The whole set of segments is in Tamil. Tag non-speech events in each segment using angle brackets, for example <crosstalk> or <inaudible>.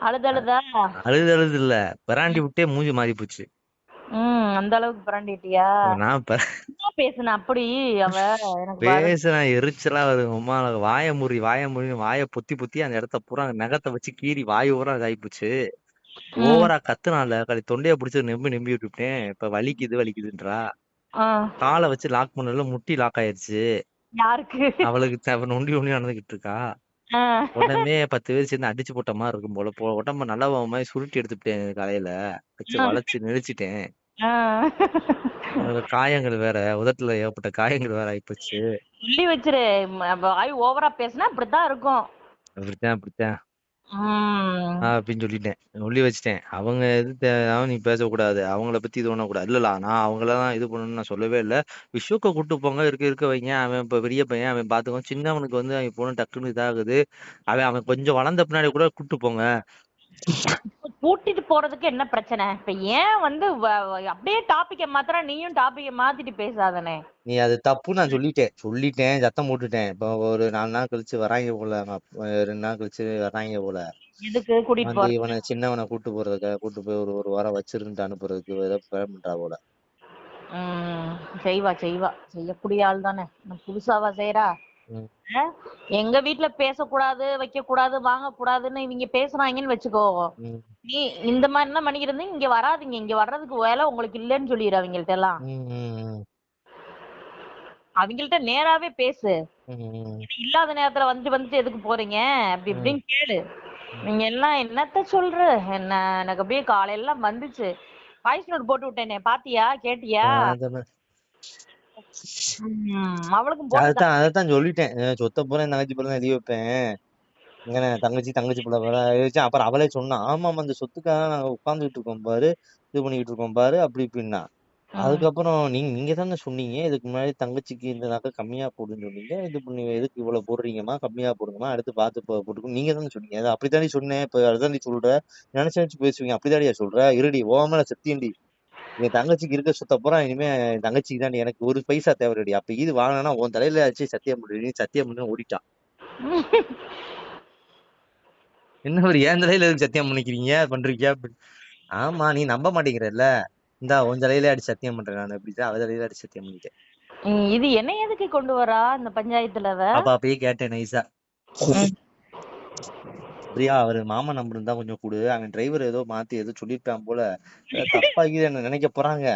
அழுது அழுதா? அழுது அழுது இல்ல. பிராண்டி விட்டே மூஞ்சி மாறி போச்சு. ம் அந்த அளவுக்கு பிராண்டிட்டியா? நான் பேசுன அப்படி அவ? பேசுனா எரிச்சலா வருது. அம்மா வாய முறி வாய முறி வாய பொத்தி பொத்தி அந்த இடத்த பூரா நகத்தை வச்சு கீறி வாய் ஊரா இதாயிப்போச்சு ஓவரா கத்துனால கழி தொண்டைய பிடிச்சி நெம்பி நெம்பி விட்டுட்டேன். இப்ப வலிக்குது வலிக்குதுன்றா. காலை வச்சு லாக் பண்ணல முட்டி லாக் ஆயிருச்சு. யாருக்கு? அவளுக்கு நொண்டி நொண்டி நடந்துகிட்டு இருக்கா. ஆ, உடனே பத்து பேர் சேர்ந்து அடிச்சு போட்ட மாதிரி இருக்கும் போல. போ உடம்ப நல்லா மாதிரி சுருட்டி எடுத்துட்டேன் காலையில. வச்சு வளைச்சு நெரிச்சிட்டேன் ஆ. அதுல காயங்கள் வேற உதட்டுல ஏகப்பட்ட காயங்கள் வேற ஆயிப்போச்சு. சொல்லி வச்சிரு. ம- வாய் ஓவரா பேசினா இப்படித்தான் இருக்கும். அப்படித்தான் அப்படித்தான். ம். அப்படின்னு சொல்லிட்டேன். சொல்லி வச்சுட்டேன். அவங்க எது தேவையாவும் நீ பேசக்கூடாது. அவங்கள பத்தி இது பண்ணக்கூடாது. இல்லலா நான் அவங்களதான் இது பண்ணணும்னு நான் சொல்லவே இல்லை. விஷுவுக்கு கூட்டு போங்க. இருக்க இருக்க வைங்க. அவன் இப்ப பெரிய பையன். அவன் பாத்துக்கோ. சின்னவனுக்கு வந்து அவன் போன டக்குன்னு இதாகுது. அவன் அவன் கொஞ்சம் வளர்ந்த பின்னாடி கூட கூட்டு போங்க. கூட்டிட்டு போறதுக்கு என்ன பிரச்சனை? இப்ப ஏன் வந்து அப்படியே டாபிக்க மாத்திர நீயும் டாபிக்க மாத்திட்டு பேசாதனே. நீ அது தப்பு நான் சொல்லிட்டேன். சொல்லிட்டேன் சத்தம் போட்டுட்டேன். இப்போ ஒரு நாலு நாள் கழிச்சு வராங்க போல ரெண்டு நாள் கழிச்சு வராங்க போல. எதுக்கு இவனை சின்னவனை கூட்டு போறதுக்கு கூட்டு போய் ஒரு ஒரு வாரம் வச்சிருந்து அனுப்புறதுக்கு ஏதோ பிளான் பண்றா போல. செய்வா செய்வா. செய்யக்கூடிய ஆள் தானே புதுசாவா செய்யறா? எங்க வீட்ல பேசக்கூடாது வைக்க கூடாது வாங்க கூடாதுன்னு இவங்க பேசுறாங்கன்னு வச்சுக்கோ. நீ இந்த மாதிரி எல்லாம் பண்ணிக்கிறது இங்க வராதீங்க. இங்க வர்றதுக்கு வேலை உங்களுக்கு இல்லைன்னு சொல்லிடு அவங்கள்ட்ட எல்லாம். அவங்கள்ட்ட நேராவே பேசு. இல்லாத நேரத்துல வந்துட்டு வந்துட்டு எதுக்கு போறீங்க? அப்படி இப்படின்னு கேளு. நீங்க எல்லாம் என்னத்த சொல்ற? என்ன எனக்கு அப்படியே காலையெல்லாம் வந்துச்சு. வாய்ஸ் நோட் போட்டு விட்டேனே பாத்தியா? கேட்டியா? அதான் அதைத்தான் சொல்லிட்டேன். சொத்த என் தங்கச்சி பூரா எழுதி வைப்பேன். இங்கன தங்கச்சி தங்கச்சி பிள்ளை வச்சேன். அப்புறம் அவளே சொன்னா ஆமாம் அந்த சொத்துக்காக நாங்க உட்காந்துக்கிட்டு இருக்கோம் பாரு இது பண்ணிக்கிட்டு இருக்கோம் பாரு அப்படி இப்படின்னா. அதுக்கப்புறம் நீங்க நீங்க தானே சொன்னீங்க இதுக்கு முன்னாடி தங்கச்சிக்கு இந்த நகை கம்மியா போடுன்னு சொன்னீங்க இது பண்ணி எதுக்கு இவ்வளவு போடுறீங்கம்மா கம்மியா போடுங்கம்மா அடுத்து பார்த்து போ- போட்டுக்கோ. நீங்க தானே சொன்னீங்க. அது அப்படித்தானே சொன்னேன் இப்ப அதுதான் சொல்ற நினைச்சு நினைச்சு பேசுவீங்க அப்படிதாடியா சொல்ற? இருடி ஓமல சத்தியண்டி என் தங்கச்சிக்கு இருக்க சுத்த பூரா இனிமே என் தங்கச்சிக்கு தான் எனக்கு ஒரு பைசா தேவைடி அப்ப இது வாங்கினா உன் தலையில வச்சு சத்தியம் பண்ணு சத்தியம் பண்ணு ஓடிட்டான். என்ன ஒரு ஏன் தலையில எதுக்கு சத்தியம் பண்ணிக்கிறீங்க? பண்றீங்க? ஆமா நீ நம்ப மாட்டேங்கிறல்ல. இந்தா உன் தலையில அடி சத்தியம் பண்றேன் நான். இப்படிதான் அவ தலையில அடி சத்தியம் பண்ணிட்டேன். இது என்ன எதுக்கு கொண்டு வரா இந்த பஞ்சாயத்துல அவ? அப்ப அப்பயே கேட்டேன் ம். பிரியா அவரு மாமா நம்பர் இருந்தா கொஞ்சம் கொடு. அவன் டிரைவர் ஏதோ மாத்தி ஏதோ சொல்லியிருப்பான் போல. தப்பா என்ன நினைக்க போறாங்க?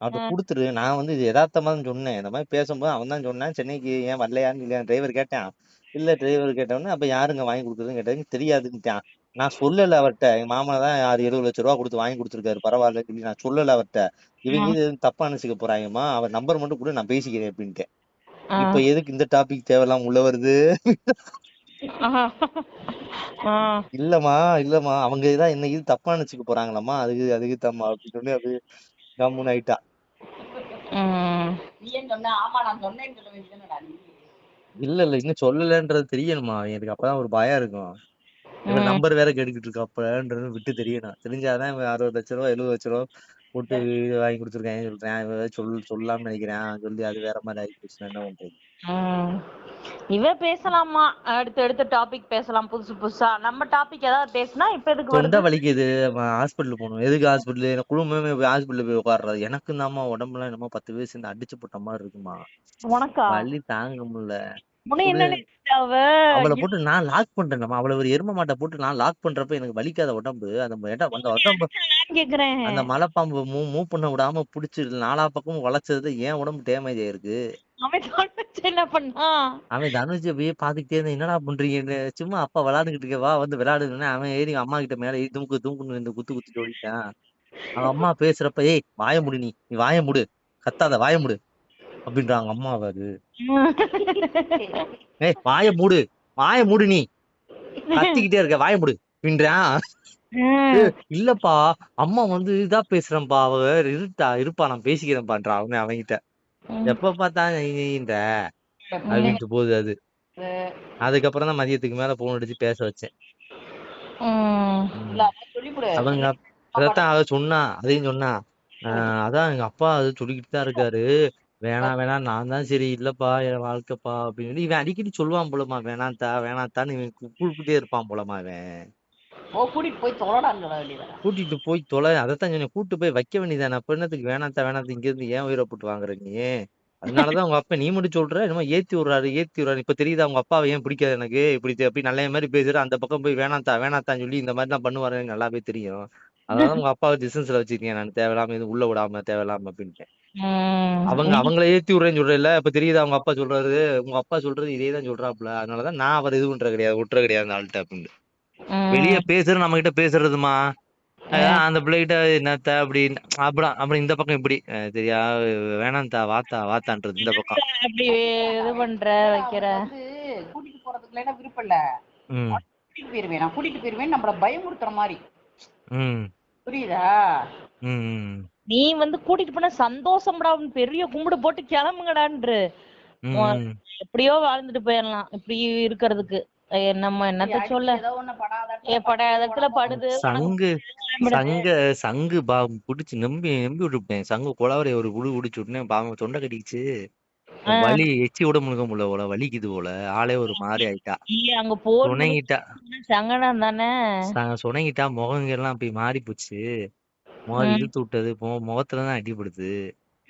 அவர்கிட்ட கொடுத்துரு. நான் வந்து இது யதார்த்தமா தான் சொன்னேன். இந்த மாதிரி பேசும்போது அவன் தான் சொன்னான். சென்னைக்கு ஏன் வரலையான்னு இல்லையா டிரைவர் கேட்டான். இல்ல டிரைவர் கேட்டவொடனே அப்ப யாருங்க வாங்கி கொடுக்குறதுன்னு கேட்டதுக்கு தெரியாதுன்ட்டான். நான் சொல்லல அவர்கிட்ட. எங்க மாமா தான் ஆறு எழுபது லட்ச ரூபா கொடுத்து வாங்கி கொடுத்துருக்காரு. பரவாயில்ல சொல்லி நான் சொல்லல அவர்கிட்ட. இவங்க இது தப்பா நினைச்சுக்க போறாங்கம்மா. அவர் நம்பர் மட்டும் கூட நான் பேசிக்கிறேன் அப்படின்ட்டு. இப்ப எதுக்கு இந்த டாபிக் தேவையில்லாம உள்ள வருது. இல்லம்மா இல்லம்மா. அவங்க இதான் என்ன இது தப்பா நினைச்சுக்க போறாங்களாம்மா. அதுக்கு அதுக்கு தம்மா அப்படின்னு சொல்லி அது கம்முன்னு ஆயிட்டா. இல்ல இல்ல. இன்னும் சொல்லலன்றது தெரியணுமா எனக்கு அப்பதான் ஒரு பயம் இருக்கும். இவன். நம்பர் வேற கேட்டுக்கிட்டு இருக்கா அப்பன்றது விட்டு தெரியணும். தெரிஞ்சாதான் இவன் அறுபது லட்ச ரூபா எழுபது லட்ச ரூபா போட்டு வீடு வாங்கி கொடுத்துருக்கேன் சொல்றேன். சொல் சொல்லாம நினைக்கிறேன். சொல்லி அது வேற மாதிரி ஆகி போச்சுன்னா என்ன பண்றது. இவ பேசலாமா? அடுத்து அடுத்த டாபிக் பேசலாம். புதுசு புதுசா. நம்ம டாபிக் ஏதாவது பேசினா இப்ப எதுக்கு தொண்டை வலிக்குது. ஹாஸ்பிட்டல் போகணும். எதுக்கு ஹாஸ்பிட்டல் எனக்கு குடும்பமே போய் ஹாஸ்பிட்டல் போய் உட்காடுறது எனக்கு தாம்மா உடம்புலாம் என்னமோ பத்து பேர் சேர்ந்து அடிச்சு போட்ட மாதிரி இருக்குமா? உனக்கா? வலி தாங்க முடியல. அவளை போட்டு நான் லாக் பண்றேன் அவளை ஒரு எரும மாட்டை போட்டு நான் லாக் பண்றப்ப எனக்கு வலிக்காத உடம்பு. அந்த அந்த உடம்பு அந்த மலைப்பாம்பு மூவ் மூவ் பண்ண விடாம புடிச்சு நாலா பக்கமும் வளைச்சது ஏன் உடம்பு டேமேஜ் ஆயிருக்கு? அவன் தனுஜ் அப்படியே பாத்துக்கிட்டே இருந்தா என்னடா பண்றீங்கன்னு சும்மா அப்பா விளையாண்டுகிட்டு இருக்க வா வந்து விளையாடுன்னு அவன் ஏறி அம்மா கிட்ட மேல ஏறி தூக்கு தூக்குன்னு இந்த குத்து குத்து ஓடிட்டான். அவன் அம்மா பேசுறப்ப ஏய் வாய முடு நீ. நீ வாய முடு. கத்தாத வாய முடு. அப்படின்றாங்க அம்மா அது. <laughs> ஏய் வாய மூடு. வாய மூடு நீ. கத்திக்கிட்டே இருக்க. வாய மூடு. அப்படின்றான். இல்லப்பா. அம்மா வந்து இதா பேசுறேன்ப்பா. அவ இருட்டா இருப்பா. நான் பேசிக்கிறேன்ப்பான்றா அவன் அவன்கிட்ட. ம். எப்ப பார்த்தா இந்த அப்படின்ட்டு போகுது அது. அதுக்கப்புறம் தான் மதியத்துக்கு மேல போன் அடிச்சு பேச வச்சேன். அவங்க அதைத்தான் அவ சொன்னா அதையும் சொன்னா. அதான் எங்க அப்பா அது சொல்லிக்கிட்டு தான் இருக்காரு. வேணாம் வேணாம் நான் தான் சரி இல்லப்பா என் வாழ்க்கைப்பா அப்படின்னு சொல்லி இவன் அடிக்கடி சொல்லுவான் போலமா வேணாத்தா வேணாத்தான்னு இவன் கூ- கூப்பிட்டுட்டே இருப்பான் போலமா இவன். ஓ கூட்டிட்டு போய் தொலைடான்னு சொல்ல வேண்டியதானே கூட்டிட்டு போய் தொலை அதைத்தான் சொன்னேன் கூட்டு போய் வைக்க வேண்டியதானே அப்ப என்னத்துக்கு வேணாத்தா வேணாத்தா இங்க இருந்து ஏன் உயிரை போட்டு வாங்குற நீ? அதனாலதான் உங்க அப்பா நீ மட்டும் சொல்ற என்னமோ ஏத்தி விடுறாரு ஏத்தி விடுறாரு இப்ப தெரியுதா உங்க அப்பாவை ஏன் பிடிக்காது எனக்கு இப்படி தெ- அப்படி நல்ல மாதிரி பேசுற அந்த பக்கம் போய் வேணாத்தா வேணாத்தான்னு சொல்லி இந்த மாதிரி தான் பண்ணுவாரு எனக்கு நல்லாவே தெரியும். அதனால உங்க அப்பாவை டிஸ்டன்ஸ்ல வச்சிருக்கேன் நான் தேவையில்லாம எதுவும் உள்ள விடாம தேவையில்லாம அப்படின்ட்டேன் ம். அவங்க அவங்கள ஏத்தி விடுறேன்னு சொல்றேன்ல இப்ப தெரியுதா உங்க அப்பா சொல்றாரு உங்க அப்பா சொல்றது இதே தான் சொல்றாப்புல. அதனாலதான் நான் அவர் இது பண்றது கிடையாது விட்டுற கிடையாது அந்த ஆள்கிட்ட அப்படின்னு. வெளிய பேசுற நம்ம கிட்ட பேசுறதுமா அந்த பிள்ளைகிட்ட என்னத்த அப்படி அப்படா அப்படி இந்த பக்கம் இப்படி. சரியா வேணாம்தா வாத்தா வாத்தான்றது இந்த பக்கம். அப்படி இது பண்ற வைக்கிற? கூட்டிட்டு போறதுக்குள்ள என்ன விருப்பம் இல்ல. கூட்டிட்டு போயிருவேன். நான் கூட்டிட்டு போயிருவேன் நம்மள பயமுறுத்துற மாதிரி. ம். புரியுதா? நீ வந்து கூட்டிட்டு போன சந்தோஷம்டா பெரிய கும்பிடு போட்டு கிளம்புங்கடான்று. எப்படியோ வாழ்ந்துட்டு போயிடலாம் இப்படி இருக்கிறதுக்கு. நம்ம என்னத்த சொல்ல? ஏ படாதத்துல படுது. சங்கு சங்க சங்கு பா புடிச்சு நம்பி நம்பி விட்டுவிட்டேன் சங்கு குளவரை ஒரு குடு குடிச்சு விட்டேன் பாவம் தொண்டை கட்டிக்கிச்சு வலி எச்சி விட முழுக்க முடியல போல வலிக்குது போல ஆளே ஒரு மாதிரி ஆயிட்டா. இல்ல அங்க போர் சுணங்கிட்டா. சங்கடம் தானே? ச- சுணங்கிட்டா முகங்க எல்லாம் அப்படி மாறி போச்சு முகம் ம். இழுத்து விட்டது மு- முகத்துல தான் அடிபடுது.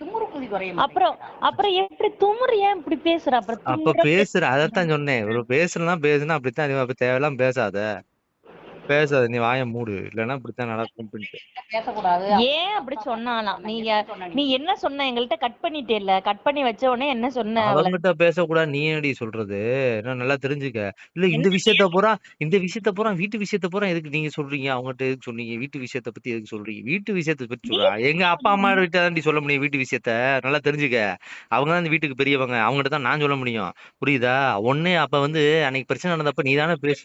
திமுரு குதி குறையும் அப்புறம் அப்புறம் எப்படி துமுறு ஏன் இப்படி பேசுற? அப்புறம் அப்ப தும்முற பேசுற அதத்தான் சொன்னேன். ஒரு பேசுறலாம் பேசுனா அப்படித்தான் நீ அப்ப தேவையெல்லாம் பேசாத. பேசாத நீ வாயை மூடு. இல்லைன்னா இப்படித்தான் நடக்கும் ஏன் அப்படி சொன்னாலாம் நீங்க நீ என்ன சொன்ன? எங்கள்கிட்ட கட் பண்ணிட்டேல்ல. கட் பண்ணி வச்ச உடனே என்ன சொன்ன அவங்கிட்ட பேசக்கூடாது நீ என்னடி சொல்றது? என்ன நல்லா தெரிஞ்சுக்க. இல்ல இந்த விஷயத்த பூரா இந்த விஷயத்த பூரா வீட்டு விஷயத்த பூரா எதுக்கு நீங்க சொல்றீங்க? அவங்ககிட்ட எதுக்கு சொன்னீங்க? வீட்டு விஷயத்த பத்தி எதுக்கு சொல்றீங்க? வீட்டு விஷயத்த பத்தி சொல்றா. எங்க அப்பா அம்மா கிட்ட தாண்டி சொல்ல முடியும் வீட்டு விஷயத்த. நல்லா தெரிஞ்சுக்க. அவங்க தான் இந்த வீட்டுக்கு பெரியவங்க. அவங்ககிட்ட தான் நான் சொல்ல முடியும். புரியுதா? ஒண்ணு அப்ப வந்து அன்னைக்கு பிரச்சனை நடந்தப்ப நீ தானே பேசு